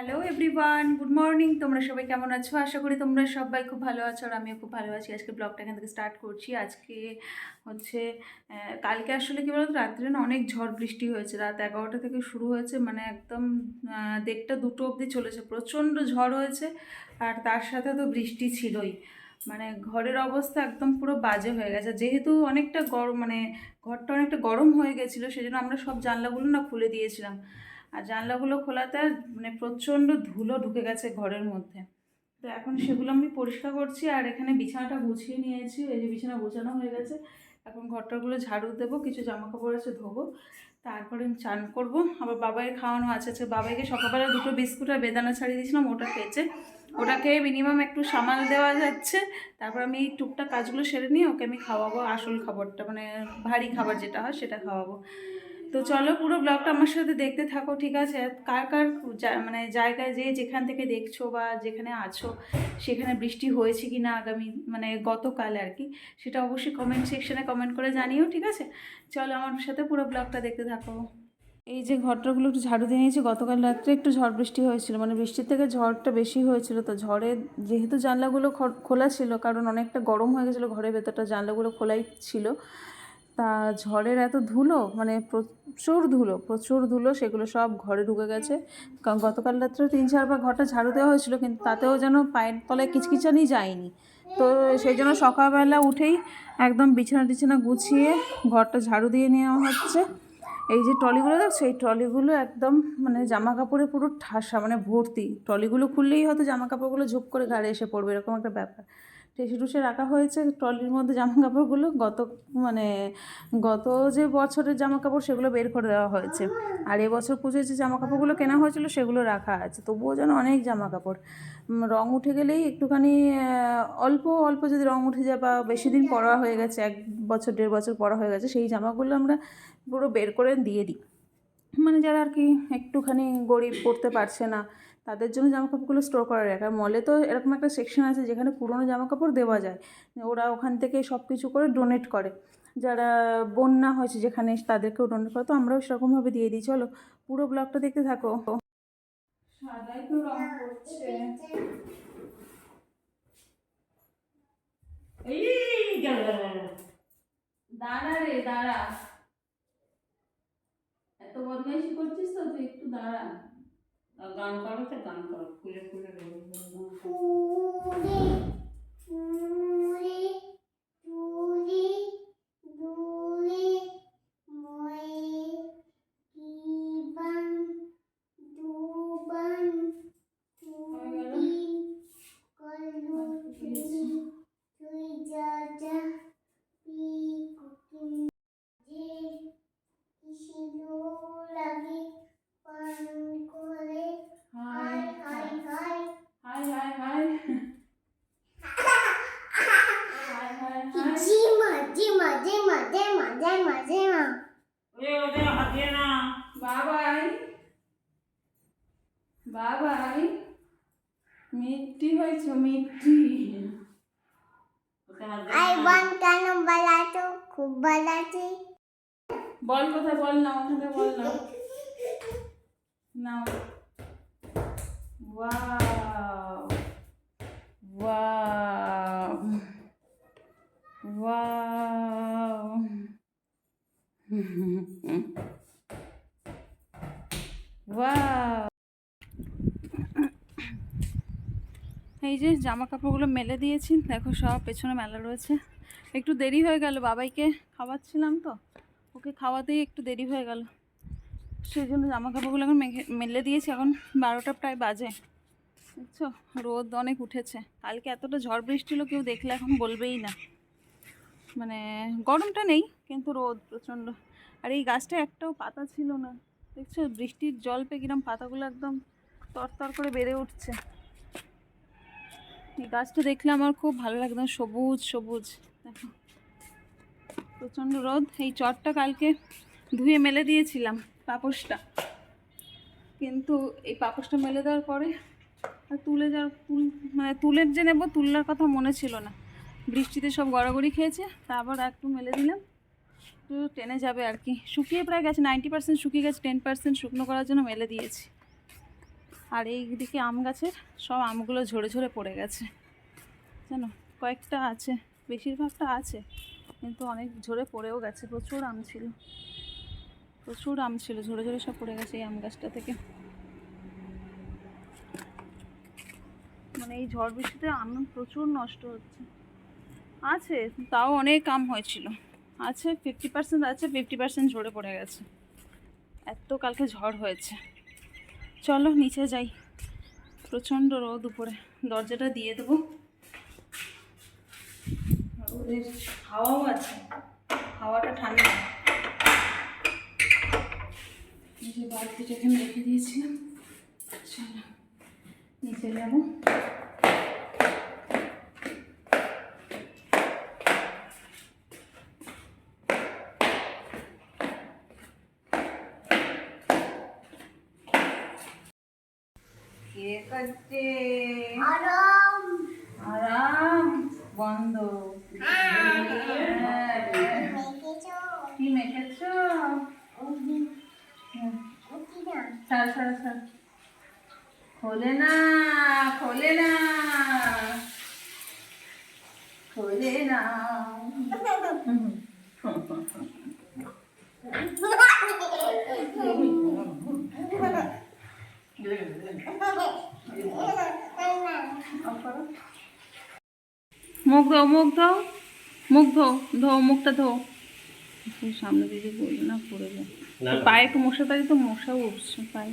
Hello everyone good morning তোমরা সবাই কেমন আছো? আশা করি তোমরা সবাই খুব ভালো আছো আর আমিও খুব ভালো আছি। আজকে ব্লগটা এখান থেকে স্টার্ট করছি। আজকে হচ্ছে কালকে আসলে কী বলতো, রাত্রে না অনেক ঝড় বৃষ্টি হয়েছে। রাত এগারোটা থেকে শুরু হয়েছে মানে একদম দেড়টা দুটো অবধি চলেছে। প্রচণ্ড ঝড় হয়েছে আর তার সাথে তো বৃষ্টি ছিলই। মানে ঘরের অবস্থা একদম পুরো বাজে হয়ে গেছে। যেহেতু অনেকটা গরম মানে ঘরটা অনেকটা গরম হয়ে গেছিল, সেজন্য আমরা সব জানলাগুলো না খুলে দিয়েছিলাম। আর জানলাগুলো খোলাতে মানে প্রচণ্ড ধুলো ঢুকে গেছে ঘরের মধ্যে। তো এখন সেগুলো আমি পরিষ্কার করছি আর এখানে বিছানাটা গুছিয়ে নিয়েছি। এই যে বিছানা গোছানো হয়ে গেছে। এখন ঘরটাগুলো ঝাড়ু দেবো, কিছু জামা কাপড় আছে ধোবো। তারপরে আমি চান করব। আবার বাবাইয়ের খাওয়ানো আছে। আজকে বাবাইকে সকালবেলা দুটো বিস্কুট আর বেদানা ছাড়িয়ে দিয়েছিলাম, ওটা খেয়েছে। ওটা খেয়ে মিনিমাম একটু সামাল দেওয়া যাচ্ছে। তারপর আমি এই টুকটাক কাজগুলো সেরে নিয়ে ওকে আমি খাওয়াবো, আসল খাবারটা মানে ভারী খাবার যেটা হয় সেটা খাওয়াবো। তো চলো পুরো ব্লগটা আমার সাথে দেখতে থাকো, ঠিক আছে? কার কার মানে জায়গায় যে যেখান থেকে দেখছ বা যেখানে আছো, সেখানে বৃষ্টি হয়েছে কি না আগামী মানে গতকাল আর কি, সেটা অবশ্যই কমেন্ট সেকশনে কমেন্ট করে জানিও, ঠিক আছে? চলো আমার সাথে পুরো ব্লগটা দেখতে থাকো। এই যে ঘরটাগুলো একটু ঝাড়ু দিয়ে নিয়েছি, গতকাল রাত্রে একটু ঝড় বৃষ্টি হয়েছিল মানে বৃষ্টির থেকে ঝড়টা বেশি হয়েছিল, তো ঝড়ে যেহেতু জানলাগুলো খোলা ছিল, কারণ অনেকটা গরম হয়ে গেছিল, ঘরের ভেতরটা জানলাগুলো খোলাই ছিল তা ঝড়ের এত ধুলো মানে প্রচুর ধুলো প্রচুর ধুলো, সেগুলো সব ঘরে ঢুকে গেছে। কারণ গতকাল রাত্রে তিন চারবার ঘরটা ঝাড়ু দেওয়া হয়েছিল, কিন্তু তাতেও যেন পায়ের তলায় কিচকিচানি যায়নি। তো সেই জন্য সকালবেলা উঠেই একদম বিছানা টিছানা গুছিয়ে ঘরটা ঝাড়ু দিয়ে নেওয়া হচ্ছে। এই যে ট্রলিগুলো দেখছ? এই ট্রলিগুলো একদম মানে জামা কাপড়ে পুরো ঠাসা মানে ভর্তি। ট্রলিগুলো খুললেই হয়তো জামা কাপড়গুলো ঝুপ করে ঘাড়ে এসে পড়বে, এরকম একটা ব্যাপার। টেসে টুসে রাখা হয়েছে, ট্রলির মধ্যে জামা কাপড়গুলো গত মানে গত যে বছরের জামা কাপড় সেগুলো বের করে দেওয়া হয়েছে। আর এবছর পুজোয় যে জামা কাপড়গুলো কেনা হয়েছিল সেগুলো রাখা আছে। তবুও যেন অনেক জামা কাপড় রং উঠে গেলেই একটুখানি অল্প অল্প যদি রং উঠে যায় বা বেশি দিন পরা হয়ে গেছে, এক বছর, দেড় বছর পরা হয়ে গেছে, সেই জামাগুলো আমরা পুরো বের করে দিয়ে দিই। মানে যারা আর কি একটুখানি গরিব পড়তে পারছে না তাদের জন্য জামা কাপড়গুলো স্টোর করা আর মলে তো এরকম একটা সেকশন আছে যেখানে পুরনো জামা কাপড় দেওয়া যায়। ওরা ওখান থেকে সব কিছু করে ডোনেট করে। যারা বন্যা হয়েছে যেখানে তাদেরকেও ডোনেট করে। তো আমরাও সেরকমভাবে দিয়ে দিই। চলো, পুরো ব্লগটা দেখতে থাকো। দাঁড়া রে, দাঁড়া। এত বদমাইশি করছিস তো, তুই একটু দাঁড়া। গান করো তো গান করো। খুলে ফুলে। রোজ বাবাই বাবাই মিষ্টি হয়েছে হাত আই। বন কেন বালাতো খুব বালাতি বল কোথায় বল না ওখানে বল না। নাও। Wow wow wow. এই যে জামা কাপড়গুলো মেলে দিয়েছি, দেখো সব পেছনে মেলা রয়েছে। একটু দেরি হয়ে গেল, বাবাইকে খাওয়াচ্ছিলাম তো, ওকে খাওয়াতেই একটু দেরি হয়ে গেল। সেই জন্য জামা কাপড়গুলো এখন মেলে দিয়েছি, এখন বারোটা প্রায় বাজে। বুঝছ? রোদ অনেক উঠেছে। কালকে এতটা ঝড় বৃষ্টি হলো, কেউ দেখলে এখন বলবেই না। মানে গরমটা নেই, কিন্তু রোদ প্রচণ্ড। আর এই গাছটা একটাও পাতা ছিল না। দেখছ? বৃষ্টির জল পেয়ে কিরম পাতাগুলো একদম তরতর করে বেড়ে উঠছে। এই গাছটা দেখলে আমার খুব ভালো লাগে সবুজ সবুজ। দেখো, প্রচণ্ড রোদ। এই চটটা কালকে ধুয়ে মেলে দিয়েছিলাম পাপোশটা। কিন্তু এই পাপোশটা মেলে দেওয়ার পরে আর তুলে যাওয়ার তুল মানে তুলের যে নেব তুলনার কথা মনে ছিল না। বৃষ্টিতে সব গড়াগড়ি খেয়েছে তারপর একটু মেলে দিলাম। একটু টেনে যাবে আর কি। শুকিয়ে প্রায় গেছে নাইনটি পার্সেন্ট শুকিয়ে গেছে টেন পার্সেন্ট শুকনো করার জন্য মেলে দিয়েছি। আর এই দিকে আম গাছের সব আমগুলো ঝরে ঝরে পড়ে গেছে। জানো, কয়েকটা আছে, বেশিরভাগটা আছে, কিন্তু অনেক ঝরে পড়েও গেছে, প্রচুর আম ছিল। প্রচুর আম ছিল, ঝরে ঝরে সব পড়ে গেছে এই আম গাছটা থেকে। মানে এই ঝড় বৃষ্টিতে আম প্রচুর নষ্ট হচ্ছে। আছে, তাও অনেক আম হয়েছিল। আছে ফিফটি পার্সেন্ট আছে ফিফটি পার্সেন্ট ঝরে পড়ে গেছে। এত কালকে ঝড় হয়েছে। চলো নিচে যাই। প্রচণ্ড রোদ উপরে। দরজাটা দিয়ে দেবো। হাওয়াও আছে। হাওয়াটা ঠান্ডা। এই যে বালতিটা এখানে রেখে দিয়েছিলাম। চলো নিচে যাব। কে করছে আরাম। আরাম বন্ধ। কি মেখেছ? সার সার সার খোলে না খোলে না। খোলে না মুখ ধো মুখ ধো মুখ ধো ধো মুখটা ধো সামনে দিকে বললি না পড়ে যায়। পায়ে একটু মশা থাকে তো মশা উঠছে পায়ে।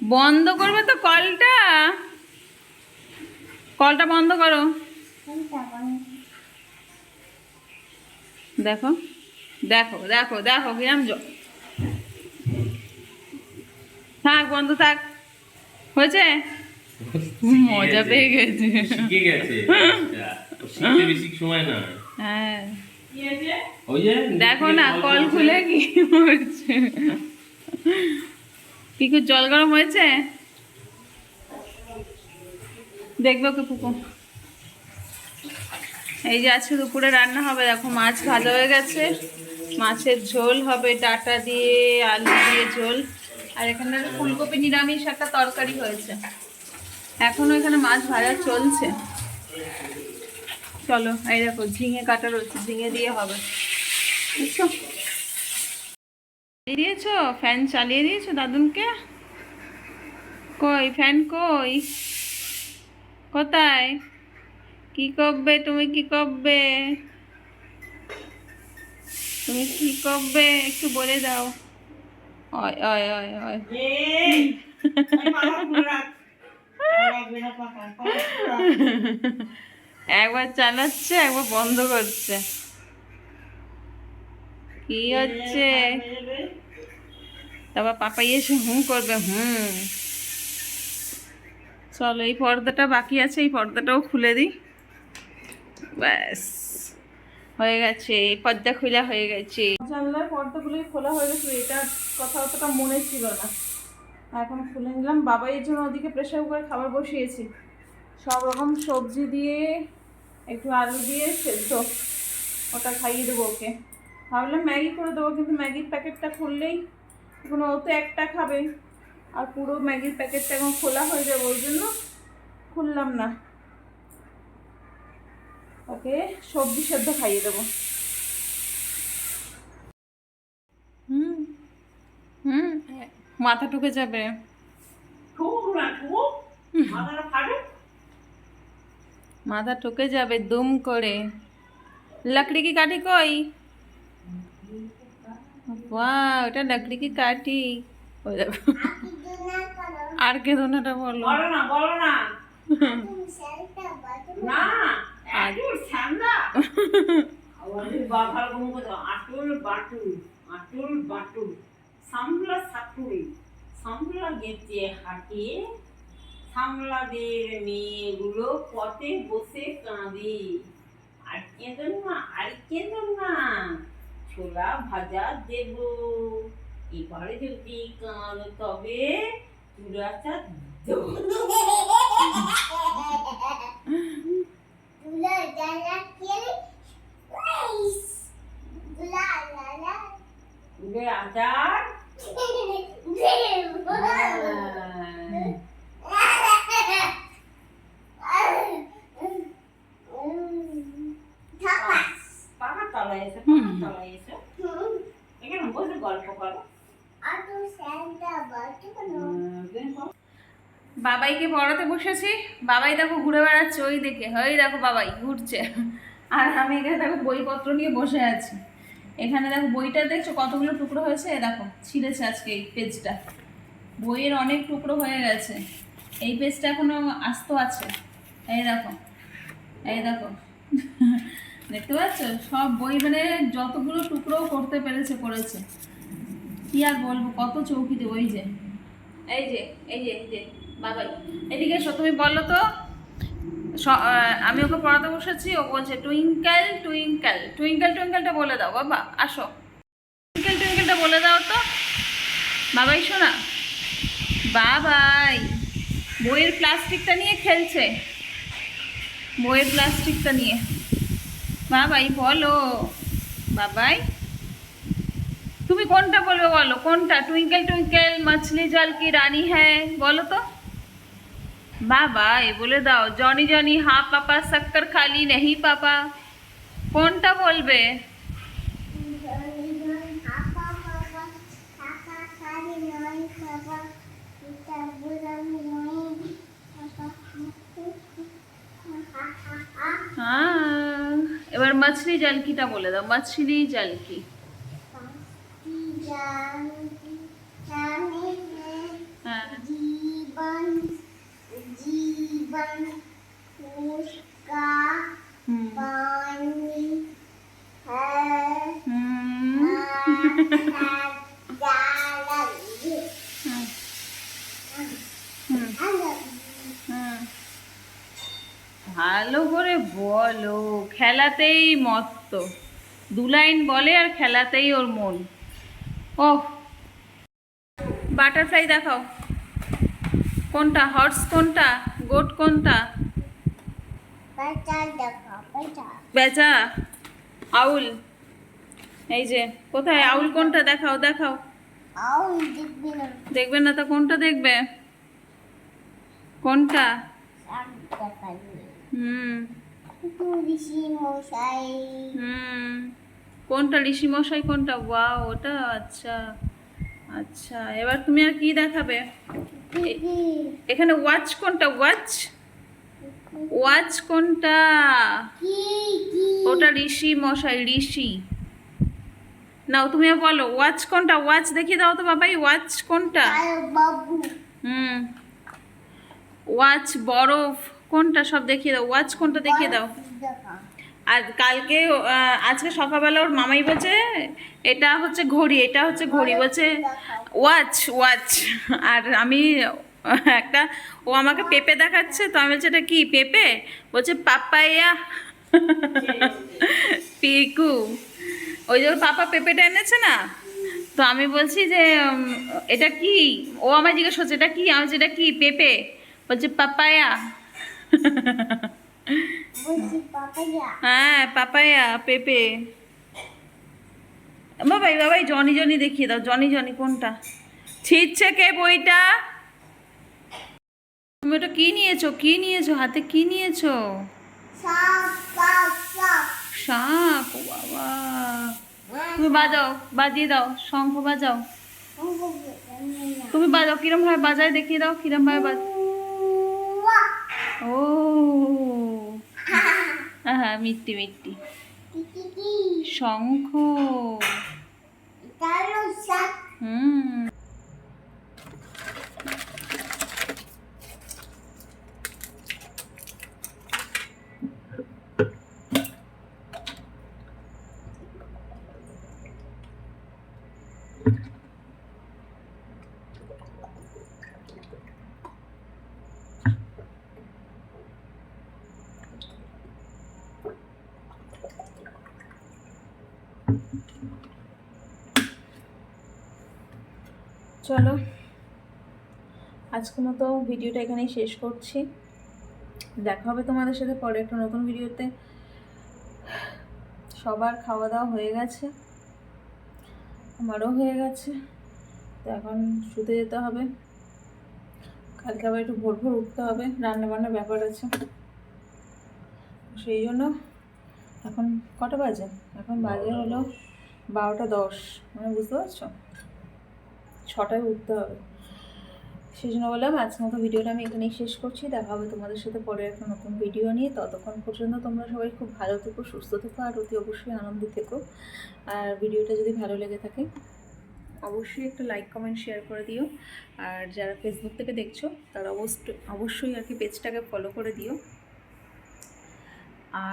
বন্ধ করবে তো কলটা? কলটা বন্ধ করো। দেখো দেখো দেখো দেখো কিরাম থাক বন্ধ থাক। হয়েছে? মজা পেয়ে গেছে। শিখে গেছে। আচ্ছা, শিখতে বেশি সময় না হ্যাঁ। ওই যে দেখো না কল খুলে কি হচ্ছে পিকু জল গরম হয়েছে? দেখবে ওকে পুকু। এই যে আজকে দুপুরে রান্না হবে দেখো মাছ ভাজা হয়ে গেছে। মাছের ঝোল হবে ডাটা দিয়ে আলু দিয়ে ঝোল। আর এখানে ফুলকপি নিরামিষ একটা তরকারি হয়েছে। এখনও এখানে মাছ ভাজা চলছে। চলো, এই দেখো, ঝিঙে কাটা রয়েছে, ঝিঙে দিয়ে হবে। বুঝছ? দিয়েছ? ফ্যান চালিয়ে দিয়েছ দাদুনকে? কই, ফ্যান কই? কোথায়? কি করবে, তুমি কি করবে? তুমি কি করবে? একটু বলে দাও। অয় অয় অয় অয় একবার চালাচ্ছে, একবার বন্ধ করছে। কি হচ্ছে? তারপর পাপাই এসে হুম করবে হুম চলো, এই পর্দাটা বাকি আছে, এই পর্দাটাও খুলে দিই। ব্যাস, হয়ে গেছে পর্দা খোলা হয়ে গেছে। জানলার পর্দাগুলো খোলা হয়ে গেছে, এটা কথা অতটা মনে ছিল না। এখন খুলে নিলাম। বাবা এর জন্য ওদিকে প্রেশার কুকারে খাবার বসিয়েছি। সব রকম সবজি দিয়ে, একটু আলু দিয়ে সেদ্ধ। ওটা খাইয়ে দেবো ওকে। ভাবলাম ম্যাগি করে দেবো, কিন্তু ম্যাগির প্যাকেটটা খুললেই এখন ও তো একটা খাবে। আর পুরো ম্যাগির প্যাকেটটা এখন খোলা হয়ে যাবে ওই জন্য খুললাম না। ওকে সবজি সেদ্ধ খাইয়ে দেবো হুম হুম মাথা ঢুকে যাবে। মাথা ঢুকে যাবে দুম করে। লাকড়ি কি কাটি কই? বা ওটা লাকড়ি কি কাটি আর কে দোনাটা বলো? বলো না বলো না। না বাটুল আটুল বাটুল। সামলা সাটুল সামলা গেছে হাটে সামলাদের মেয়েগুলো পথে বসে কাঁদে। আর কেঁদন না, আর কেঁদন না, ছোলা ভাজা দেব। এবারে যদি কাঁদ তবে চূড়াটা দেব। বাবাইকে পড়াতে বসেছি। বাবাই দেখো ঘুরে বেড়াচ্ছে ওই দেখে ওই দেখো বাবাই, ঘুরছে। আর আমি এখানে দেখো বইপত্র নিয়ে বসে আছি। এখানে দেখো বইটা দেখছ? কতগুলো টুকরো হয়েছে? দেখো, ছিঁড়েছে আজকে এই পেজটা। বইয়ের অনেক টুকরো হয়ে গেছে। এই পেজটা এখনও আস্ত আছে। এই দেখো এই দেখো। দেখতে পাচ্ছ? সব বই মানে যতগুলো টুকরো করতে পেরেছে, করেছে। কি আর বলব? কত চৌকিতে ওই যে, এই যে এই যে এই যে। বাবাই এদিকে তুমি বলো তো আমি ওকে পড়াতে বসেছি, ও বলছে, টুইঙ্কেল টুইঙ্কেল টুইঙ্কেল, টুইঙ্কেলটা বলে দাও, বাবা, আসো। টুইঙ্কেল, টুইঙ্কেলটা বলে দাও তো। বাবাই শোনা, বাবাই, বইয়ের প্লাস্টিকটা নিয়ে খেলছে। বইয়ের প্লাস্টিকটা নিয়ে। বাবাই, বলো। বাবাই, তুমি কোনটা বলবে বলো? কোনটা? টুইঙ্কেল টুইঙ্কেল, মাছলি জল কি রানী হ্যাঁ বলো তো। বাবা এ বলে দাও, জনি জনি হ্যাঁ পাপা, শক্কর খালি নেহি পাপা। কোনটা বলবে? হ্যাঁ এবার মাছলি জালকিটা বলে দাও, মাছলি জালকি। হ্যাঁ। ভালো করে বলো, খেলাতেই মত্ত। দু লাইন বলে আর খেলাতেই ওর মন। ও বাটারফ্লাই দেখাও। কোনটা? হর্স কোনটা? গোট কোনটা? বেচা আউল। এই যে কোথায়? আউল কোনটা? দেখাও দেখাও। দেখবে না। তো কোনটা দেখবে? কোনটা? হুম। হুম। কোনটা? ঋষি মশাই কোনটা? ওয়াও ওটা আচ্ছা। আচ্ছা এবার তুমি আর কি দেখাবে? এখানে ওয়াচ কোনটা? ওয়াচ ওয়াচ কোনটা? ওটা ঋষি মশাই, ঋষি। নাও, তুমি বলো ওয়াচ কোনটা? ওয়াচ দেখিয়ে দাও তো বাবাই ওয়াচ কোনটা? হুম। ওয়াচ বরফ কোনটা? সব দেখিয়ে দাও ওয়াচ কোনটা দেখিয়ে দাও? আর কালকে আজকে সকালবেলা ওর মামাই বলছে, এটা হচ্ছে ঘড়ি, এটা হচ্ছে ঘড়ি। বলছে ওয়াচ ওয়াচ আর আমি একটা, ও আমাকে পেঁপে দেখাচ্ছে, তো আমি বলছি, এটা কি, পেঁপে? বলছে পাপাইয়া পিকু। ওই যে পাপা পেঁপেটা এনেছে না? তো আমি বলছি যে এটা কি? ও আমায় জিজ্ঞেস করছে, এটা কি? আমি এটা কি, পেঁপে? বলছে পাপায়া হ্যাঁ পাপায়া পেঁপে। বাবাই বাবাই জনি জনি দেখিয়ে দাও। জনি জনি কোনটা? ছিটছে কে বইটা? তুমি ওটা কি নিয়েছো? কি নিয়েছো? হাতে কি নিয়েছো? শাক ও বাবা। তুমি বাজাও বাজিয়ে দাও শঙ্খ বাজাও। তুমি বাজাও কিরম ভাবে বাজায় দেখিয়ে দাও কিরম ভাবে বাজ ও। হ্যাঁ মিট্টি মিট্টি। শঙ্খ। হুম। চলো। আজকের মতো ভিডিওটা এখানেই শেষ করছি। দেখা হবে তোমাদের সাথে পরে একটা নতুন ভিডিওতে। সবার খাওয়া দাওয়া হয়ে গেছে। আমারও হয়ে গেছে। তো এখন শুতে যেতে হবে। কালকে আবার একটু ভোর ভোর উঠতে হবে। রান্না বান্নার ব্যাপার আছে। সেই জন্য এখন কটা বাজে? এখন বাজে হলো বারোটা দশ। মানে বুঝতে পারছ? ছটায় উঠতে হবে। সেই জন্য বললাম, আজকের মতো ভিডিওটা আমি এখানেই শেষ করছি। দেখা হবে তোমাদের সাথে পরে একটা নতুন ভিডিও নিয়ে। ততক্ষণ পর্যন্ত তোমরা সবাই খুব ভালো থেকো, সুস্থ থেকো, আর অতি অবশ্যই আনন্দ থেকো। আর ভিডিওটা যদি ভালো লেগে থাকে, অবশ্যই একটা লাইক কমেন্ট শেয়ার করে দিও। আর যারা ফেসবুক থেকে দেখছ, তারা অবশ্যই অবশ্যই আর কি পেজটাকে ফলো করে দিও।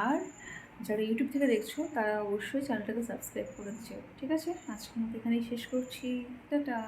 আর যারা ইউটিউব থেকে দেখছ, তারা অবশ্যই চ্যানেলটাকে সাবস্ক্রাইব করে ঠিক আছে? আজকের মতো এখানেই শেষ করছি। টাটা!